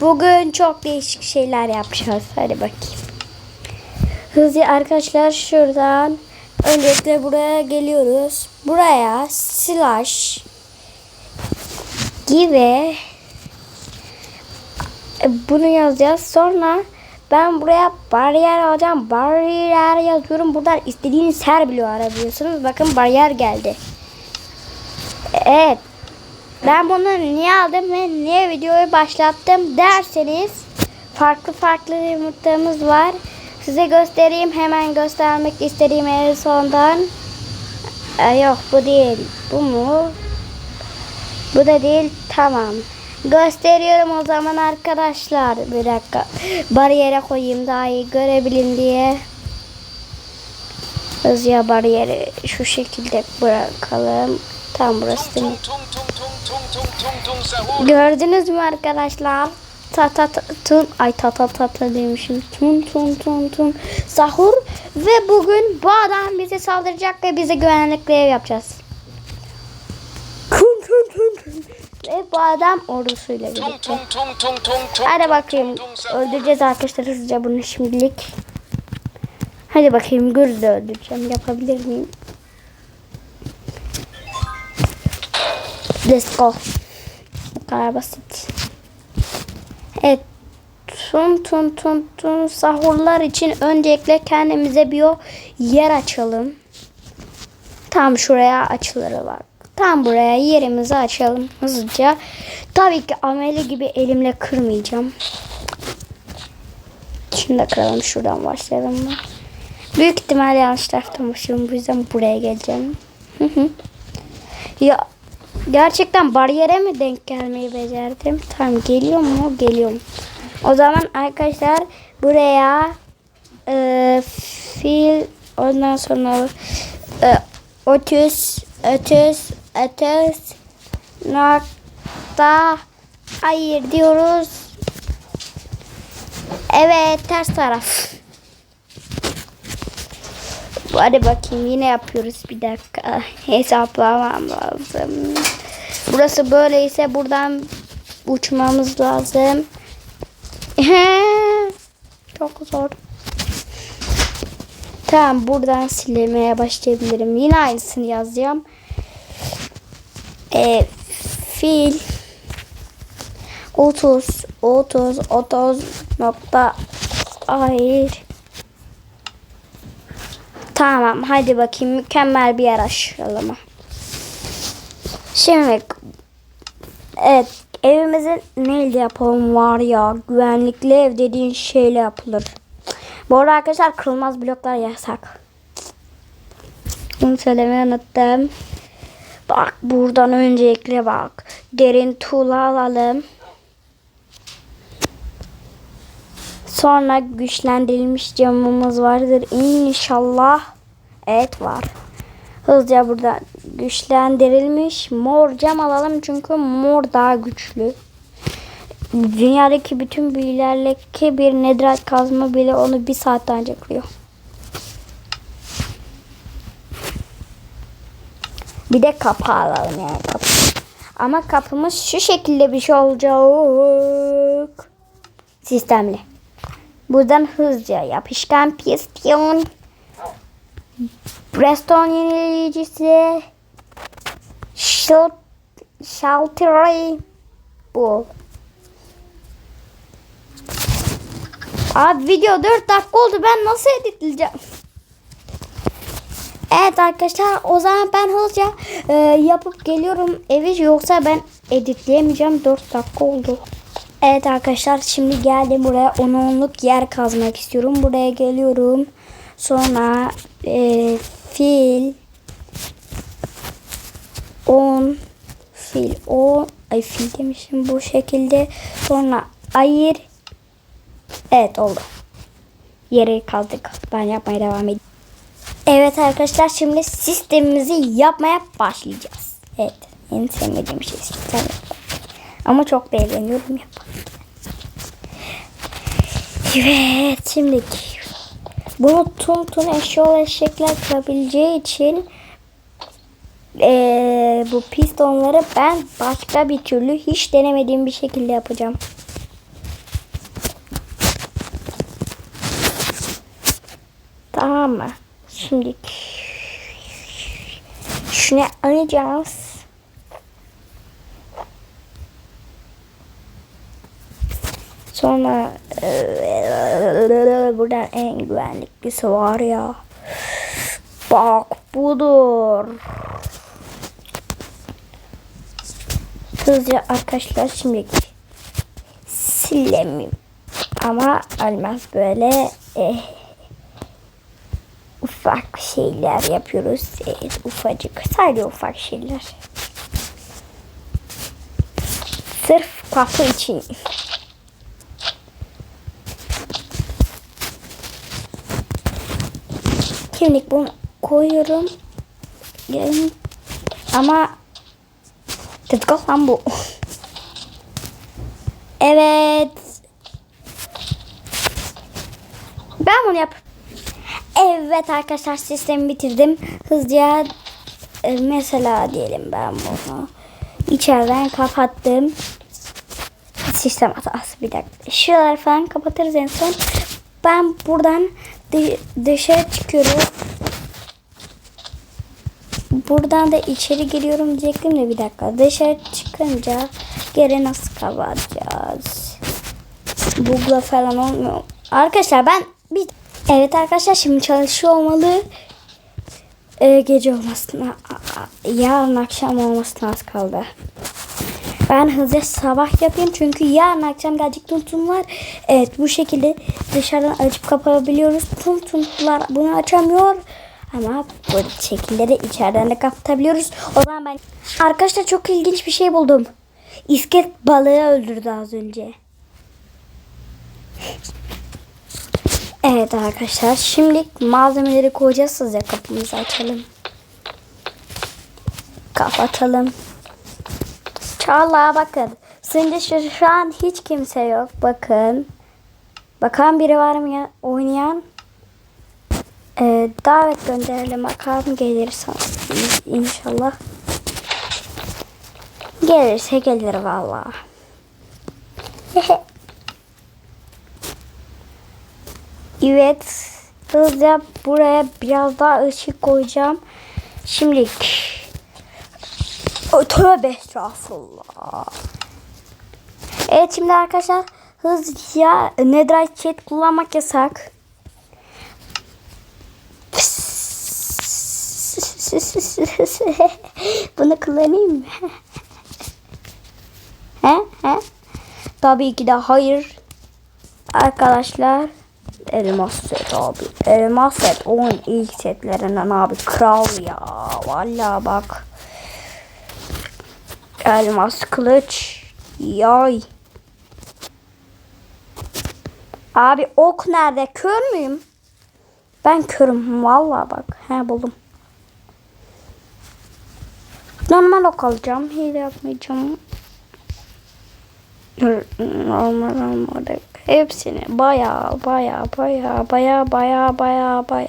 Bugün çok değişik şeyler yapacağız. Hadi bakayım. Hızlı arkadaşlar şuradan öncelikle buraya geliyoruz. Buraya slash gibi e, bunu yazacağız. Sonra ben buraya bariyer alacağım. Bariyer yazıyorum. Buradan istediğiniz her bloğu arabiliyorsunuz. Bakın bariyer geldi. Evet. Ben bunu niye aldım ve niye videoyu başlattım derseniz farklı farklı yumurtamız var. Size göstereyim. Hemen göstermek istediğim en sondan. Ee, yok bu değil. Bu mu? Bu da değil. Tamam. Gösteriyorum o zaman arkadaşlar. Bir dakika. Bariyere koyayım daha iyi görebilin diye. Hızlıca bariyeri şu şekilde bırakalım. Tam burası değil mi? Gördünüz mü arkadaşlar? Ta ta ta tun ay ta ta ta ta demişim. Tun tun tun tun sahur ve bugün bu adam bize saldıracak ve bize güvenlik görev yapacağız. Tun tun tun tun. Ve bu adam ordusuyla birlikte. Hadi bakayım. Öldüreceğiz arkadaşlar hızlıca bunu şimdilik. Hadi bakayım Gürz'ü öldüreceğim. Yapabilir miyim? Let's go. Bu kadar basit. Evet. Tun tun tun tun sahurlar için öncelikle kendimize bir o yer açalım. Tam şuraya açılır bak. Tam buraya yerimizi açalım hızlıca. Tabii ki ameli gibi elimle kırmayacağım. Şimdi de kıralım şuradan başlayalım mı? Büyük ihtimal yanlış taraftan başlıyorum. Bu yüzden buraya geleceğim. Ya gerçekten bariyere mi denk gelmeyi becerdim? Tamam geliyor mu? Geliyorum. O zaman arkadaşlar buraya e, fil ondan sonra e, otuz otuz otuz nokta hayır diyoruz. Evet ters taraf. Hadi bakayım yine yapıyoruz bir dakika. Hesaplamam lazım. Burası böyleyse buradan uçmamız lazım. Çok zor. Tamam buradan silemeye başlayabilirim. Yine aynısını yazacağım. E, fil 30 30 30 nokta hayır. Tamam hadi bakayım mükemmel bir aşağılama. Şimdi evet evimizin neyle yapalım var ya güvenlikli ev dediğin şeyle yapılır. Bu arada arkadaşlar kırılmaz bloklar yasak. Bunu söylemeyi unuttum. Bak buradan öncelikle bak. Derin tuğla alalım. Sonra güçlendirilmiş camımız vardır inşallah. Evet var. Hızlıca burada güçlendirilmiş mor cam alalım çünkü mor daha güçlü. Dünyadaki bütün büyülerdeki bir nedret kazma bile onu bir saatte ancak kırıyor. Bir de kapı alalım yani kapı. Ama kapımız şu şekilde bir şey olacak. Sistemli. Buradan hızlıca yapışkan piston. Redstone yenileyicisi. Sheltery. Bu. Abi video 4 dakika oldu. Ben nasıl editleyeceğim? Evet arkadaşlar o zaman ben hızlıca e, yapıp geliyorum evi yoksa ben editleyemeyeceğim 4 dakika oldu. Evet arkadaşlar şimdi geldim buraya 10 onluk yer kazmak istiyorum. Buraya geliyorum. Sonra e, fil 10 fil 10 ay fil demişim bu şekilde. Sonra ayır Evet oldu. Yeri kazdık. Ben yapmaya devam edeyim. Evet arkadaşlar şimdi sistemimizi yapmaya başlayacağız. Evet en sevmediğim şey sistem. Ama çok da eğleniyorum. Evet şimdi bunu tüm tüm eşyalar eşekler kırabileceği için ee, bu pistonları ben başka bir türlü hiç denemediğim bir şekilde yapacağım. Tamam mı? Şimdi şuna alacağız. Sonra buradan en güvenliklisi var ya. Bak budur. Hızlıca arkadaşlar şimdi silemim. Ama olmaz böyle eh, ufak şeyler yapıyoruz. Evet, ufacık. Sadece ufak şeyler. Sırf kafa için. Kimlik bunu koyuyorum. Gelin. Ama Tıtkal lan bu. Evet. Ben bunu yap. Evet arkadaşlar sistemi bitirdim. Hızlıca e, mesela diyelim ben bunu içeriden kapattım. Sistem hatası bir dakika. Şuraları falan kapatırız en son. Ben buradan dı- dışarı çıkıyorum. Buradan da içeri giriyorum diyecektim de bir dakika. Dışarı çıkınca geri nasıl kapatacağız? Bugla falan olmuyor. Arkadaşlar ben bir... Evet arkadaşlar şimdi çalışıyor olmalı. Ee, gece olmasına yarın akşam olmasına az kaldı. Ben hızlı sabah yapayım çünkü yarın akşam gelecek tuntum var. Evet bu şekilde dışarıdan açıp kapatabiliyoruz. Tuntumlar bunu açamıyor. Ama bu şekilde de içeriden de kapatabiliyoruz. O zaman ben... Arkadaşlar çok ilginç bir şey buldum. İskelet balığı öldürdü az önce. Evet arkadaşlar şimdi malzemeleri koyacağız size kapımızı açalım. Kapatalım. Çağla bakın. Şimdi şu, şu an hiç kimse yok. Bakın. Bakan biri var mı ya, oynayan? Ee, davet gönderelim. Bakalım gelirse inşallah. Gelirse gelir vallahi. Evet. Hızlıca buraya biraz daha ışık koyacağım. Şimdilik. Tövbe estağfurullah. Evet şimdi arkadaşlar hızlıca Netherite chat kullanmak yasak. Bunu kullanayım mı? he? He? Tabii ki de hayır. Arkadaşlar elmas set abi. Elmas set onun ilk setlerinden abi. Kral ya. Vallahi bak. Elmas kılıç. Yay. Abi ok nerede? Kör müyüm? Ben körüm. Vallahi bak. He buldum. Normal ok alacağım. Hile yapmayacağım. Normal normal. Hepsini baya baya baya baya baya baya baya baya.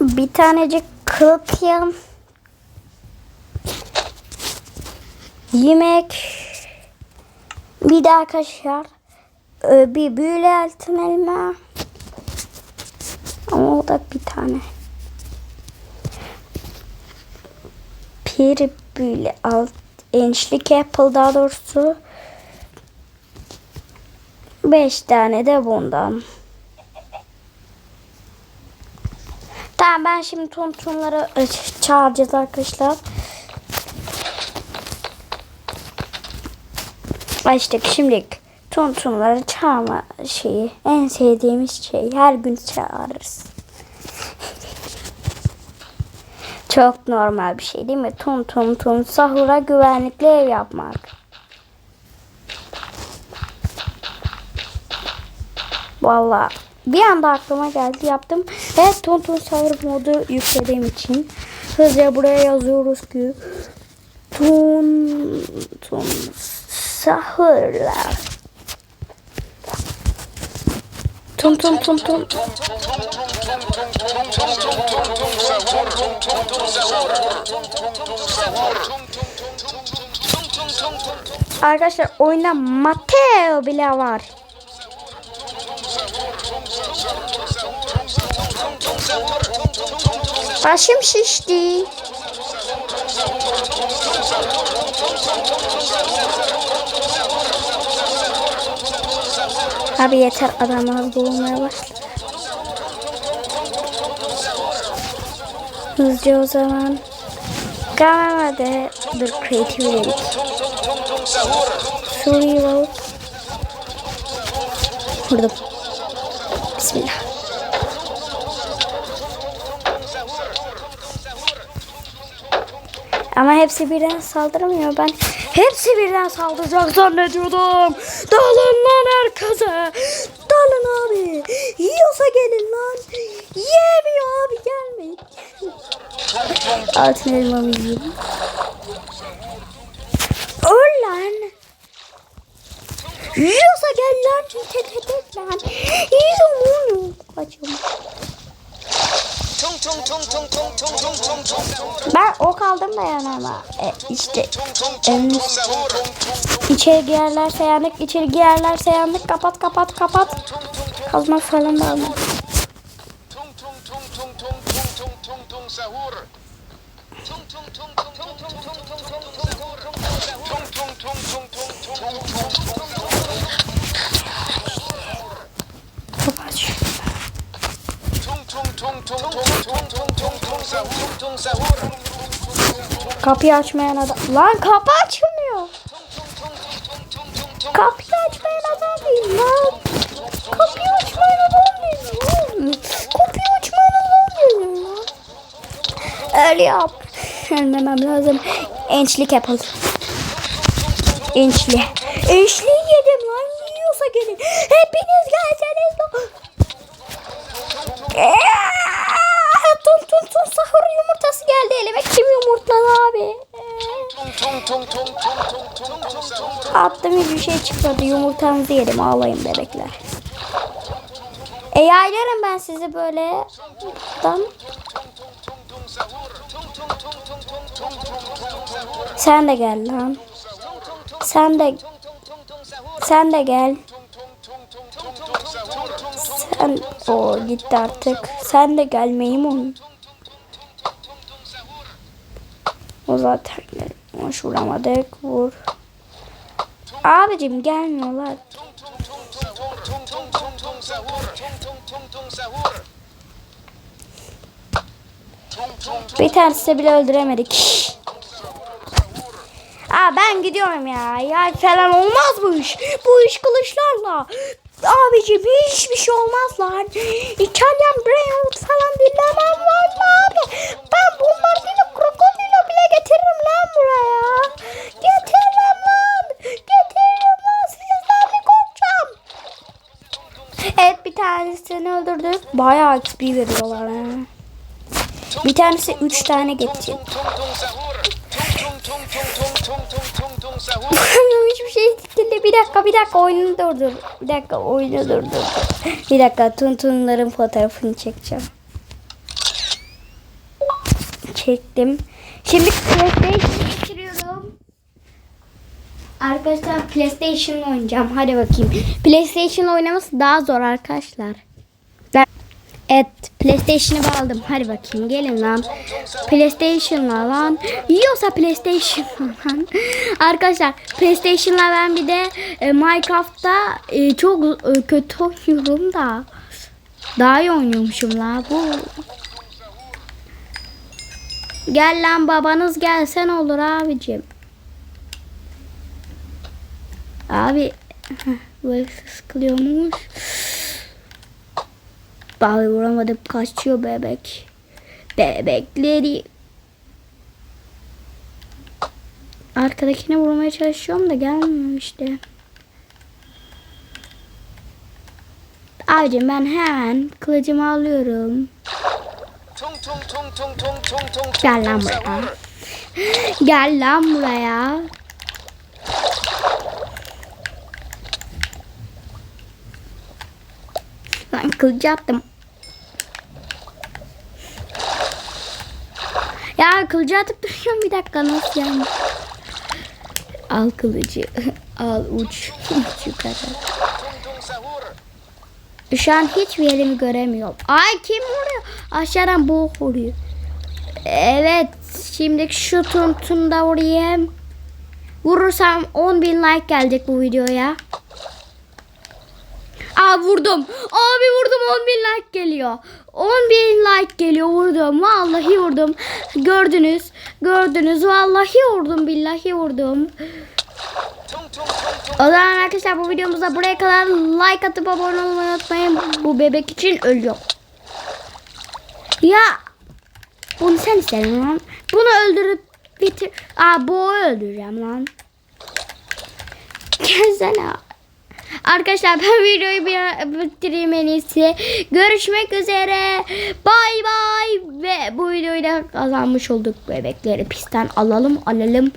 Bir tanecik kılık yiyeyim. Yemek. Bir de arkadaşlar e, bir büyülü altın elma. Ama o da bir tane. Bir büyülü alt ençlik apple daha doğrusu. Beş tane de bundan. Tamam ben şimdi tontonları e, çağıracağız arkadaşlar. Açtık şimdilik tontonları çağırma şeyi. En sevdiğimiz şey. Her gün çağırırız. Çok normal bir şey değil mi? Tun tun tun sahura güvenlikli ev yapmak. Vallahi bir anda aklıma geldi yaptım. Ve tun tun sahur modu yüklediğim için hızlıca buraya yazıyoruz ki tun tun sahurlar. Tun tun tun tun. Arkadaşlar oyunda Mateo bile var. Başım şişti. Abi yeter adamlar boğulmaya başladı. Hızlıca o zaman. Gamama'da dur creative dedik. Survival. Vurdum. Hepsi birden saldırmıyor. Ben hepsi birden saldıracak zannediyordum. Dalın lan herkese. Dalın abi. Yiyorsa gelin lan. Yemiyor abi gelmeyin. Altın elmamı yiyeyim. Öl lan. Yiyorsa gel lan. Tetetet lan. Yiyorum onu. Kaçıyorum. Ben ok aldım da yanıma. E, işte sahur. içeri girerlerse yandık, içeri girerlerse yandık. Kapat kapat kapat. Kazma falan da alma. Kapıyı açmayan adam. Lan kapı açılmıyor. Kapıyı açmayan adam değil lan. Kapıyı açmayan adam değil. Kapıyı açmayan adam değil lan. Öyle yap. Ölmemem lazım. Ençlik yapalım. Ençli. Ençli yedim lan. Yiyorsa gelin. Hepiniz gelseniz. Eee, sahur yumurtası geldi elime. Kim yumurtladı abi? Ee, Attım hiçbir şey çıkmadı. Yumurtanızı yedim ağlayın bebekler. E yaylarım ben sizi böyle. Buradan. Sen de gel lan. Sen de sen de gel. Sen o gitti artık. Sen de gelmeyi mi O zaten hoş vuramadık. Vur. Abicim gelmiyorlar. Bir tanesi bile öldüremedik. Aa ben gidiyorum ya. Ya falan olmaz bu iş. Bu iş kılıçlarla. Abicim hiçbir şey olmaz lan. İtalyan Brainwood falan dinlemem var mı abi? Ben bombardino gördü. Bayağı XP veriyorlar yani. Bir tanesi 3 tane getirdi. Hiçbir şey dikildi. Bir dakika bir dakika oyunu durdur. Bir dakika oyunu durdur. Bir dakika tuntunların fotoğrafını çekeceğim. Çektim. Şimdi PlayStation geçiriyorum. Arkadaşlar PlayStation oynayacağım. Hadi bakayım. PlayStation oynaması daha zor arkadaşlar. Evet PlayStation'ı aldım. Hadi bakayım gelin lan. PlayStation'la lan. Yiyorsa PlayStation'la lan. Arkadaşlar PlayStation'la ben bir de e, Minecraft'ta e, çok e, kötü oynuyorum da. Daha iyi oynuyormuşum la bu. Gel lan babanız gelsen olur abicim. Abi böyle sıkılıyormuş. Abi vuramadım kaçıyor bebek. Bebekleri. Arkadakine vurmaya çalışıyorum da gelmiyor işte. Abicim ben hemen kılıcımı alıyorum. Gel lan buraya. Gel lan buraya. Kılıcı attım. Ya kılıcı atıp duruyorum bir dakika nasıl yani? Al kılıcı. Al uç. Uç yukarı. Şu an hiçbir yerimi göremiyorum. Ay kim vuruyor? Aşağıdan bu vuruyor. Evet. Şimdi şu tuntunda vurayım. Vurursam 10.000 like gelecek bu videoya. Aa vurdum. Abi vurdum 10.000 like geliyor. 10.000 like geliyor vurdum. Vallahi vurdum. Gördünüz. Gördünüz. Vallahi vurdum. Billahi vurdum. O zaman arkadaşlar bu videomuzda buraya kadar like atıp abone olmayı unutmayın. Bu bebek için ölüyor. Ya bunu sen istedin lan. Bunu öldürüp bitir. Aa bu öldüreceğim lan. Gelsene. Arkadaşlar ben videoyu bir bitireyim en iyisi. Görüşmek üzere. Bay bay. Ve bu videoyu da kazanmış olduk. Bebekleri pistten alalım alalım.